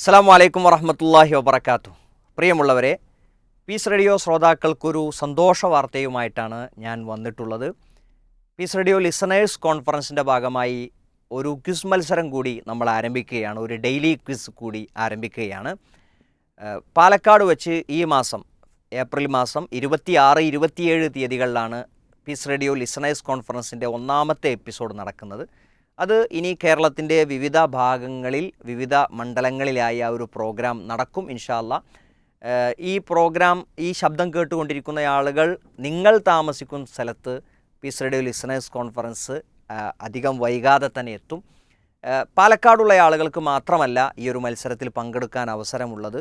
അസ്സാം വലൈക്കും വറഹമത്തല്ലാഹി വബർക്കാത്തു പ്രിയമുള്ളവരെ പീസ് റേഡിയോ ശ്രോതാക്കൾക്കൊരു സന്തോഷ വാർത്തയുമായിട്ടാണ് ഞാൻ വന്നിട്ടുള്ളത്. പീസ് റേഡിയോ ലിസണേഴ്സ് കോൺഫറൻസിന്റെ ഭാഗമായി ഒരു ക്വിസ് മത്സരം കൂടി നമ്മൾ ആരംഭിക്കുകയാണ്. ഒരു ഡെയിലി ക്വിസ് കൂടി ആരംഭിക്കുകയാണ്. പാലക്കാട് വെച്ച് ഈ മാസം ഏപ്രിൽ മാസം ഇരുപത്തിയാറ് ഇരുപത്തിയേഴ് തീയതികളിലാണ് പീസ് റേഡിയോ ലിസണേഴ്സ് കോൺഫറൻസിന്റെ ഒന്നാമത്തെ എപ്പിസോഡ് നടക്കുന്നത്. അത് ഇനി കേരളത്തിന്റെ വിവിധ ഭാഗങ്ങളിൽ വിവിധ മണ്ഡലങ്ങളിലായി ആ ഒരു പ്രോഗ്രാം നടക്കും ഇൻഷാല്ല ഈ പ്രോഗ്രാം ഈ ശബ്ദം കേട്ടുകൊണ്ടിരിക്കുന്ന ആളുകൾ നിങ്ങൾ താമസിക്കുന്ന സ്ഥലത്ത് പീസ് റേഡിയോ ലിസണേഴ്സ് കോൺഫറൻസ് അധികം വൈകാതെ തന്നെ എത്തും. പാലക്കാടുള്ള ആളുകൾക്ക് മാത്രമല്ല ഈ ഒരു മത്സരത്തിൽ പങ്കെടുക്കാൻ അവസരമുള്ളത്.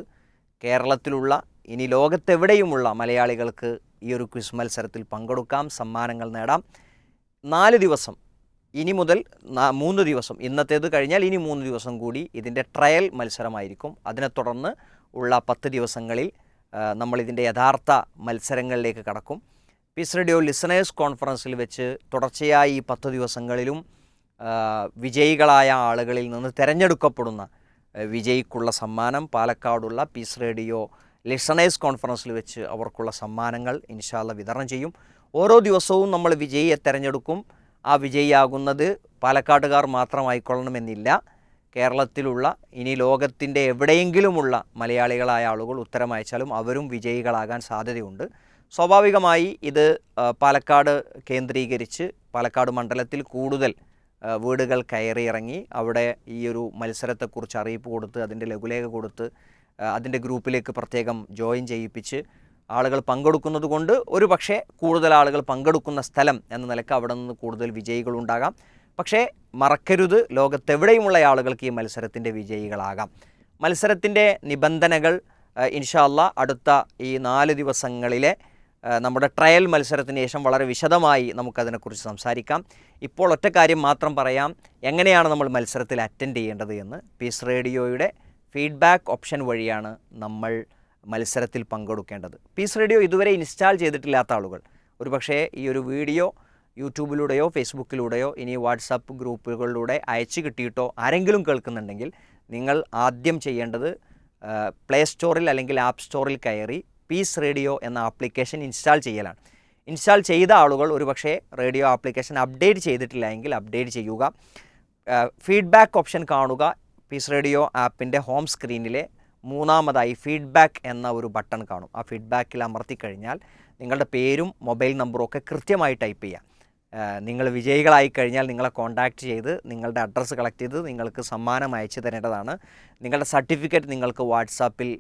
കേരളത്തിലുള്ള ഇനി ലോകത്തെവിടെയുമുള്ള മലയാളികൾക്ക് ഈ ഒരു ക്വിസ് മത്സരത്തിൽ പങ്കെടുക്കാം സമ്മാനങ്ങൾ നേടാം. നാല് ദിവസം ഇനി മുതൽ മൂന്ന് ദിവസം. ഇന്നത്തേത് കഴിഞ്ഞാൽ ഇനി മൂന്ന് ദിവസം കൂടി ഇതിന്റെ ട്രയൽ മത്സരമായിരിക്കും. അതിനെ തുടർന്ന് ഉള്ള പത്ത് ദിവസങ്ങളിൽ നമ്മളിതിന്റെ യഥാർത്ഥ മത്സരങ്ങളിലേക്ക് കടക്കും. പീസ് റേഡിയോ ലിസണേഴ്സ് കോൺഫറൻസിൽ വെച്ച് തുടർച്ചയായി ഈ പത്ത് ദിവസങ്ങളിലും വിജയികളായ ആളുകളിൽ നിന്ന് തിരഞ്ഞെടുക്കപ്പെടുന്ന വിജയിക്കുള്ള സമ്മാനം പാലക്കാടുള്ള പീസ് റേഡിയോ ലിസണേഴ്സ് കോൺഫറൻസിൽ വെച്ച് അവർക്കുള്ള സമ്മാനങ്ങൾ ഇൻഷാല്ല വിതരണം ചെയ്യും. ഓരോ ദിവസവും നമ്മൾ വിജയിയെ തിരഞ്ഞെടുക്കും. ആ വിജയിയാകുന്നത് പാലക്കാട്ടുകാർ മാത്രമായിക്കൊള്ളണമെന്നില്ല. കേരളത്തിലുള്ള ഇനി ലോകത്തിന്റെ എവിടെയെങ്കിലുമുള്ള മലയാളികളായ ആളുകൾ ഉത്തരം അയച്ചാലും അവരും വിജയികളാകാൻ സാധ്യതയുണ്ട്. സ്വാഭാവികമായി ഇത് പാലക്കാട് കേന്ദ്രീകരിച്ച് പാലക്കാട് മണ്ഡലത്തിൽ കൂടുതൽ വീടുകൾ കയറിയിറങ്ങി അവിടെ ഈ ഒരു മത്സരത്തെക്കുറിച്ച് അറിയിപ്പ് കൊടുത്ത് അതിന്റെ ലഘുലേഖ കൊടുത്ത് അതിന്റെ ഗ്രൂപ്പിലേക്ക് പ്രത്യേകം ജോയിൻ ചെയ്യിപ്പിച്ച് ആളുകൾ പങ്കെടുക്കുന്നത് കൊണ്ട് ഒരു പക്ഷേ കൂടുതൽ ആളുകൾ പങ്കെടുക്കുന്ന സ്ഥലം എന്ന നിലയ്ക്ക് അവിടെ നിന്ന് കൂടുതൽ വിജയികളുണ്ടാകാം പക്ഷേ മറക്കരുത് ലോകത്തെവിടെയുമുള്ള ആളുകൾക്ക് ഈ മത്സരത്തിന്റെ വിജയികളാകാം. മത്സരത്തിന്റെ നിബന്ധനകൾ ഇൻഷാല്ല അടുത്ത ഈ നാല് ദിവസങ്ങളിലെ നമ്മുടെ ട്രയൽ മത്സരത്തിന് ശേഷം വളരെ വിശദമായി നമുക്കതിനെക്കുറിച്ച് സംസാരിക്കാം. ഇപ്പോൾ ഒറ്റ കാര്യം മാത്രം പറയാം. എങ്ങനെയാണ് നമ്മൾ മത്സരത്തിൽ അറ്റൻഡ് ചെയ്യേണ്ടത് എന്ന്. പീസ് റേഡിയോയുടെ ഫീഡ്ബാക്ക് ഓപ്ഷൻ വഴിയാണ് നമ്മൾ മത്സരത്തിൽ പങ്കെടുക്കേണ്ടത്. പീസ് റേഡിയോ ഇതുവരെ ഇൻസ്റ്റാൾ ചെയ്തിട്ടില്ലാത്ത ആളുകൾ. ഒരുപക്ഷേ ഈ ഒരു വീഡിയോ യൂട്യൂബിലൂടെയോ ഫേസ്ബുക്കിലൂടെയോ ഇനി വാട്സാപ്പ് ഗ്രൂപ്പുകളിലൂടെ അയച്ചു കിട്ടിയിട്ടോ ആരെങ്കിലും കേൾക്കുന്നുണ്ടെങ്കിൽ നിങ്ങൾ ആദ്യം ചെയ്യേണ്ടത് പ്ലേ സ്റ്റോറിൽ അല്ലെങ്കിൽ ആപ്പ് സ്റ്റോറിൽ കയറി പീസ് റേഡിയോ എന്ന ആപ്ലിക്കേഷൻ ഇൻസ്റ്റാൾ ചെയ്യലാണ്. ഇൻസ്റ്റാൾ ചെയ്ത ആളുകൾ ഒരുപക്ഷേ റേഡിയോ ആപ്ലിക്കേഷൻ അപ്ഡേറ്റ് ചെയ്തിട്ടില്ല എങ്കിൽ അപ്ഡേറ്റ് ചെയ്യുക. ഫീഡ്ബാക്ക് ഓപ്ഷൻ കാണുക. പീസ് റേഡിയോ ആപ്പിന്റെ ഹോം സ്ക്രീനിലെ മൂന്നാമതായി ഫീഡ്ബാക്ക് എന്ന ഒരു ബട്ടൺ കാണും. ആ ഫീഡ്ബാക്കിൽ അമർത്തി കഴിഞ്ഞാൽ നിങ്ങളുടെ പേരും മൊബൈൽ നമ്പറും ഒക്കെ കൃത്യമായി ടൈപ്പ് ചെയ്യാം. നിങ്ങൾ വിജയികളായി കഴിഞ്ഞാൽ നിങ്ങളെ കോൺടാക്റ്റ് ചെയ്ത് നിങ്ങളുടെ അഡ്രസ്സ് കളക്ട് ചെയ്ത് നിങ്ങൾക്ക് സമ്മാനം അയച്ചു തരേണ്ടതാണ്. നിങ്ങളുടെ സർട്ടിഫിക്കറ്റ് നിങ്ങൾക്ക് വാട്സാപ്പിൽ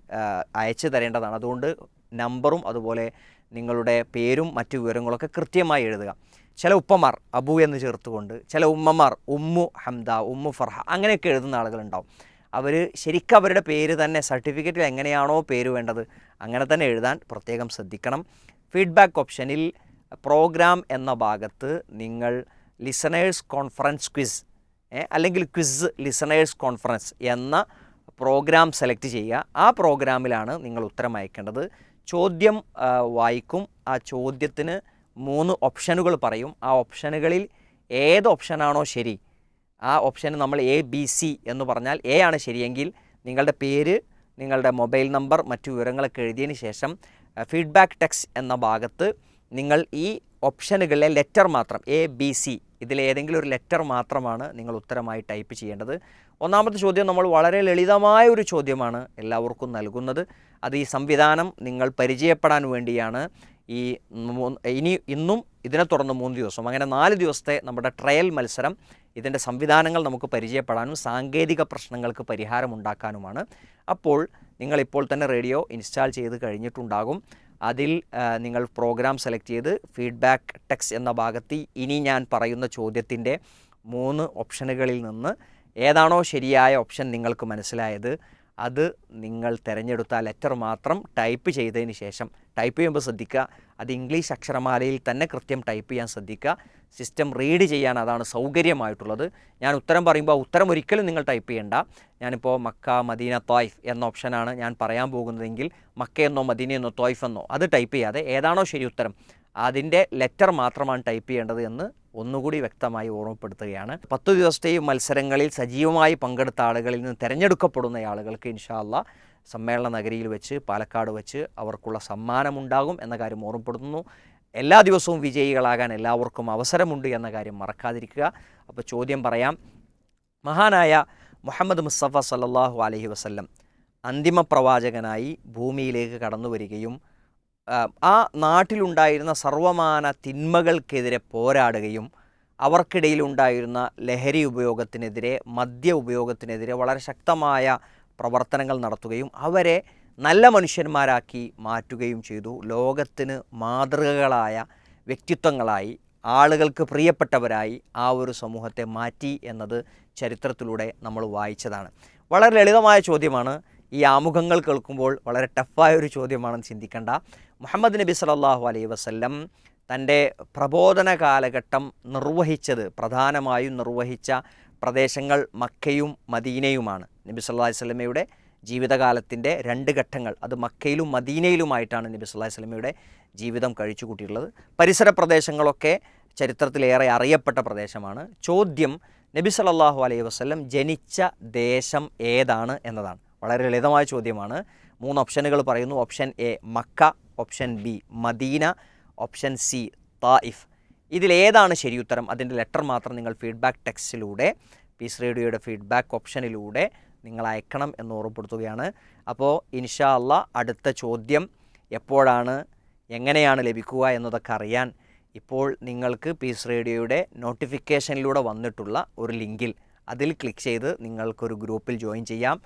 അയച്ചു തരേണ്ടതാണ്. അതുകൊണ്ട് നമ്പറും അതുപോലെ നിങ്ങളുടെ പേരും മറ്റു വിവരങ്ങളൊക്കെ കൃത്യമായി എഴുതുക. ചില ഉപ്പമാർ അബു എന്ന് ചേർത്തുകൊണ്ട് ചില ഉമ്മമാർ ഉമ്മു ഹംദ ഉമ്മു ഫർഹ അങ്ങനെയൊക്കെ എഴുതുന്ന ആളുകളുണ്ടാവും അവർ ശരിക്കും അവരുടെ പേര് തന്നെ സർട്ടിഫിക്കറ്റിൽ എങ്ങനെയാണോ പേര് വേണ്ടത് അങ്ങനെ തന്നെ എഴുതാൻ പ്രത്യേകം ശ്രദ്ധിക്കണം. ഫീഡ്ബാക്ക് ഓപ്ഷനിൽ പ്രോഗ്രാം എന്ന ഭാഗത്ത് നിങ്ങൾ ലിസണേഴ്സ് കോൺഫറൻസ് ക്വിസ് അല്ലെങ്കിൽ ക്വിസ് ലിസണേഴ്സ് കോൺഫറൻസ് എന്ന പ്രോഗ്രാം സെലക്ട് ചെയ്യുക. ആ പ്രോഗ്രാമിലാണ് നിങ്ങൾ ഉത്തരം അയക്കേണ്ടത്. ചോദ്യം വായിക്കും. ആ ചോദ്യത്തിന് മൂന്ന് ഓപ്ഷനുകൾ പറയും. ആ ഓപ്ഷനുകളിൽ ഏത് ഓപ്ഷനാണോ ശരി ആ ഓപ്ഷന് നമ്മൾ എ ബി സി എന്ന് പറഞ്ഞാൽ എ ആണ് ശരിയെങ്കിൽ നിങ്ങളുടെ പേര് നിങ്ങളുടെ മൊബൈൽ നമ്പർ മറ്റു വിവരങ്ങളൊക്കെ എഴുതിയതിന് ശേഷം ഫീഡ്ബാക്ക് ടെക്സ്റ്റ് എന്ന ഭാഗത്ത് നിങ്ങൾ ഈ ഓപ്ഷനുകളിലെ ലെറ്റർ മാത്രം എ ബി സി ഇതിലേതെങ്കിലും ഒരു ലെറ്റർ മാത്രമാണ് നിങ്ങൾ ഉത്തരമായി ടൈപ്പ് ചെയ്യേണ്ടത്. ഒന്നാമത്തെ ചോദ്യം നമ്മൾ വളരെ ലളിതമായ ഒരു ചോദ്യമാണ് എല്ലാവർക്കും നൽകുന്നത്. അത് ഈ സംവിധാനം നിങ്ങൾ പരിചയപ്പെടാൻ വേണ്ടിയാണ് ഈ ഇനി ഇന്നും ഇതിനെ തുടർന്ന് മൂന്ന് ദിവസം. അങ്ങനെ നാല് ദിവസത്തെ നമ്മുടെ ട്രയൽ മത്സരം ഇതിന്റെ സംവിധാനങ്ങൾ നമുക്ക് പരിചയപ്പെടാനും സാങ്കേതിക പ്രശ്നങ്ങൾക്ക് പരിഹാരമുണ്ടാക്കാനുമാണ്. അപ്പോൾ നിങ്ങളിപ്പോൾ തന്നെ റേഡിയോ ഇൻസ്റ്റാൾ ചെയ്ത് കഴിഞ്ഞിട്ടുണ്ടാകും. അതിൽ നിങ്ങൾ പ്രോഗ്രാം സെലക്ട് ചെയ്ത് ഫീഡ്ബാക്ക് ടെക്സ് എന്ന ഭാഗത്ത് ഇനി ഞാൻ പറയുന്ന ചോദ്യത്തിന്റെ മൂന്ന് ഓപ്ഷനുകളിൽ നിന്ന് ഏതാണോ ശരിയായ ഓപ്ഷൻ നിങ്ങൾക്ക് മനസ്സിലായത് അത് നിങ്ങൾ തിരഞ്ഞെടുത്ത ലെറ്റർ മാത്രം ടൈപ്പ് ചെയ്തതിന് ശേഷം ടൈപ്പ് ചെയ്യുമ്പോൾ ശ്രദ്ധിക്കുക. അത് ഇംഗ്ലീഷ് അക്ഷരമാലയിൽ തന്നെ കൃത്യം ടൈപ്പ് ചെയ്യാൻ ശ്രദ്ധിക്കുക. സിസ്റ്റം റീഡ് ചെയ്യാൻ അതാണ് സൗകര്യമായിട്ടുള്ളത്. ഞാൻ ഉത്തരം പറയുമ്പോൾ ഉത്തരം ഒരിക്കലും നിങ്ങൾ ടൈപ്പ് ചെയ്യേണ്ട. ഞാനിപ്പോൾ മക്ക മദീന തോയ്ഫ് എന്ന ഓപ്ഷനാണ് ഞാൻ പറയാൻ പോകുന്നതെങ്കിൽ മക്കയെന്നോ മദീനയെന്നോ തോയ്ഫ് എന്നോ അത് ടൈപ്പ് ചെയ്യാതെ ഏതാണോ ശരി ഉത്തരം അതിന്റെ ലെറ്റർ മാത്രമാണ് ടൈപ്പ് ചെയ്യേണ്ടത് എന്ന് ഒന്നുകൂടി വ്യക്തമായി ഓർമ്മപ്പെടുത്തുകയാണ്. പത്തു ദിവസത്തെയും മത്സരങ്ങളിൽ സജീവമായി പങ്കെടുത്ത ആളുകളിൽ നിന്ന് തിരഞ്ഞെടുക്കപ്പെടുന്ന ആളുകൾക്ക് ഇൻഷാല്ല സമ്മേളന നഗരിയിൽ വെച്ച് പാലക്കാട് വെച്ച് അവർക്കുള്ള സമ്മാനമുണ്ടാകും എന്ന കാര്യം ഓർമ്മപ്പെടുത്തുന്നു. എല്ലാ ദിവസവും വിജയികളാകാൻ എല്ലാവർക്കും അവസരമുണ്ട് എന്ന കാര്യം മറക്കാതിരിക്കുക. അപ്പോൾ ചോദ്യം പറയാം. മഹാനായ മുഹമ്മദ് മുസ്തഫ സല്ലല്ലാഹു അലഹി വസ്ല്ലം അന്തിമ പ്രവാചകനായി ഭൂമിയിലേക്ക് കടന്നു വരികയും ആ നാട്ടിലുണ്ടായിരുന്ന സർവമാന തിന്മകൾക്കെതിരെ പോരാടുകയും അവർക്കിടയിലുണ്ടായിരുന്ന ലഹരി ഉപയോഗത്തിനെതിരെ മദ്യ ഉപയോഗത്തിനെതിരെ വളരെ ശക്തമായ പ്രവർത്തനങ്ങൾ നടത്തുകയും അവരെ നല്ല മനുഷ്യന്മാരാക്കി മാറ്റുകയും ചെയ്തു. ലോകത്തിന് മാതൃകകളായ വ്യക്തിത്വങ്ങളായി ആളുകൾക്ക് പ്രിയപ്പെട്ടവരായി ആ ഒരു സമൂഹത്തെ മാറ്റി എന്നത് ചരിത്രത്തിലൂടെ നമ്മൾ വായിച്ചതാണ്. വളരെ ലളിതമായ ചോദ്യമാണ്. ഈ ആമുഖങ്ങൾ കേൾക്കുമ്പോൾ വളരെ ടഫായ ഒരു ചോദ്യമാണെന്ന് ചിന്തിക്കേണ്ട. മുഹമ്മദ് നബി സലാഹു അലൈഹി വസ്ല്ലം തന്റെ പ്രബോധന കാലഘട്ടം നിർവഹിച്ചത് പ്രധാനമായും നിർവഹിച്ച പ്രദേശങ്ങൾ മക്കയും മദീനയുമാണ്. നബി സല്ലാഹി സ്വലമയുടെ ജീവിതകാലത്തിന്റെ രണ്ട് ഘട്ടങ്ങൾ. അത് മക്കയിലും മദീനയിലുമായിട്ടാണ് നബി സല്ലാഹി സ്വലമയുടെ ജീവിതം കഴിച്ചു കൂട്ടിയിട്ടുള്ളത് പരിസര പ്രദേശങ്ങളൊക്കെ ചരിത്രത്തിലേറെ അറിയപ്പെട്ട പ്രദേശമാണ്. ചോദ്യം നബി സല്ലല്ലാഹു അലൈഹി വസ്ലം ജനിച്ച ദേശം ഏതാണ് എന്നതാണ്. വളരെ ലളിതമായ ചോദ്യമാണ്. മൂന്ന് ഓപ്ഷനുകൾ പറയുന്നു. Option A Makkah. Option B Madina. Option C Taif. ഇതിലേതാണ് ശരി ഉത്തരം അതിന്റെ ലെറ്റർ മാത്രം നിങ്ങൾ ഫീഡ്ബാക്ക് ടെക്സ്റ്റിലൂടെ പീസ് റേഡിയോയുടെ ഫീഡ്ബാക്ക് ഓപ്ഷനിലൂടെ നിങ്ങൾ അയക്കണം എന്ന് ഓർമ്മപ്പെടുത്തുകയാണ്. അപ്പോൾ ഇൻഷാ അല്ല അടുത്ത ചോദ്യം എപ്പോഴാണ് എങ്ങനെയാണ് ലഭിക്കുക എന്നതൊക്കെ അറിയാൻ ഇപ്പോൾ നിങ്ങൾക്ക് പീസ് റേഡിയോയുടെ നോട്ടിഫിക്കേഷനിലൂടെ വന്നിട്ടുള്ള ഒരു ലിങ്കിൽ അതിൽ ക്ലിക്ക് ചെയ്ത് നിങ്ങൾക്കൊരു ഗ്രൂപ്പിൽ ജോയിൻ ചെയ്യാം.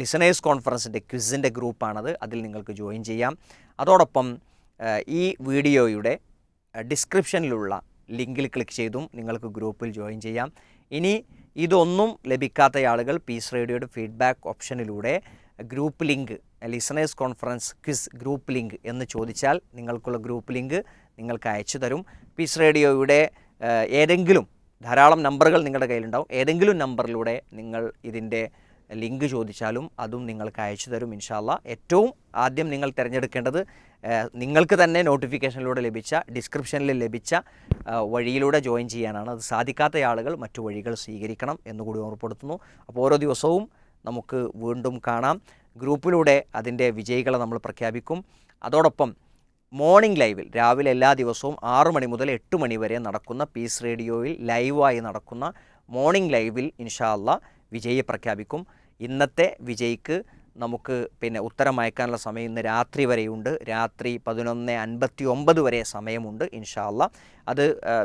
ലിസണേഴ്സ് കോൺഫറൻസിന്റെ ക്വിസിന്റെ ഗ്രൂപ്പാണത് അതിൽ നിങ്ങൾക്ക് ജോയിൻ ചെയ്യാം. അതോടൊപ്പം ഈ വീഡിയോയുടെ ഡിസ്ക്രിപ്ഷനിലുള്ള ലിങ്കിൽ ക്ലിക്ക് ചെയ്തും നിങ്ങൾക്ക് ഗ്രൂപ്പിൽ ജോയിൻ ചെയ്യാം. ഇനി ഇതൊന്നും ലഭിക്കാത്ത ആളുകൾ പീസ് റേഡിയോയുടെ feedback ഓപ്ഷനിലൂടെ group link listeners conference quiz group link എന്ന് ചോദിച്ചാൽ നിങ്ങൾക്കുള്ള ഗ്രൂപ്പ് ലിങ്ക് നിങ്ങൾക്ക് അയച്ചു തരും. പീസ് റേഡിയോയുടെ ഏതെങ്കിലും ധാരാളം നമ്പറുകൾ നിങ്ങളുടെ കയ്യിലുണ്ടാവും. ഏതെങ്കിലും നമ്പറിലൂടെ നിങ്ങൾ ഇതിന്റെ ലിങ്ക് ചോദിച്ചാലും അതും നിങ്ങൾക്ക് അയച്ചു തരും ഇൻഷാല്ല ഏറ്റവും ആദ്യം നിങ്ങൾ തിരഞ്ഞെടുക്കേണ്ടത് നിങ്ങൾക്ക് തന്നെ നോട്ടിഫിക്കേഷനിലൂടെ ലഭിച്ച ഡിസ്ക്രിപ്ഷനിൽ ലഭിച്ച വഴിയിലൂടെ ജോയിൻ ചെയ്യാനാണ്. അത് സാധിക്കാത്ത ആളുകൾ മറ്റു വഴികൾ സ്വീകരിക്കണം എന്നുകൂടി ഓർമ്മപ്പെടുത്തുന്നു. അപ്പോൾ ഓരോ ദിവസവും നമുക്ക് വീണ്ടും കാണാം. ഗ്രൂപ്പിലൂടെ അതിന്റെ വിജയികളെ നമ്മൾ പ്രഖ്യാപിക്കും. അതോടൊപ്പം മോർണിംഗ് ലൈവിൽ രാവിലെ എല്ലാ ദിവസവും ആറ് മണി മുതൽ എട്ട് മണി വരെ നടക്കുന്ന പീസ് റേഡിയോയിൽ ലൈവായി നടക്കുന്ന മോർണിംഗ് ലൈവിൽ ഇൻഷാല്ല വിജയിയെ പ്രഖ്യാപിക്കും. ഇന്നത്തെ വിജയിക്ക് നമുക്ക് പിന്നെ ഉത്തരം അയക്കാനുള്ള സമയം ഇന്ന് രാത്രി വരെയുണ്ട്. രാത്രി പതിനൊന്ന് അൻപത്തി ഒമ്പത് വരെ സമയമുണ്ട് ഇൻഷാല്ല അത്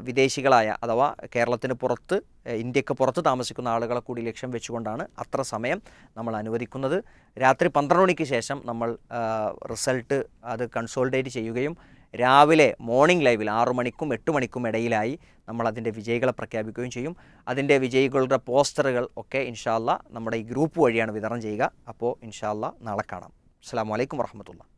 വിദേശികളായ അഥവാ കേരളത്തിന് പുറത്ത് ഇന്ത്യയ്ക്ക് പുറത്ത് താമസിക്കുന്ന ആളുകളെ കൂടി ലക്ഷ്യം വെച്ചുകൊണ്ടാണ് അത്ര സമയം നമ്മൾ അനുവദിക്കുന്നത്. രാത്രി പന്ത്രണ്ട് മണിക്ക് ശേഷം നമ്മൾ റിസൾട്ട് അത് കൺസോൾഡേറ്റ് ചെയ്യുകയും രാവിലെ മോർണിംഗ് ലൈവിൽ ആറു മണിക്കും എട്ട് മണിക്കും ഇടയിലായി നമ്മൾ അതിന്റെ വിജയികളെ പ്രഖ്യാപിക്കുകയും ചെയ്യും. അതിന്റെ വിജയികളുടെ പോസ്റ്ററുകൾ ഒക്കെ ഇൻഷാല്ല നമ്മുടെ ഈ ഗ്രൂപ്പ് വഴിയാണ് വിതരണം ചെയ്യുക. അപ്പോൾ ഇൻഷാല്ല നാളെ കാണാം. അസ്സാം വലൈക്കും വർഹമത്തുള്ള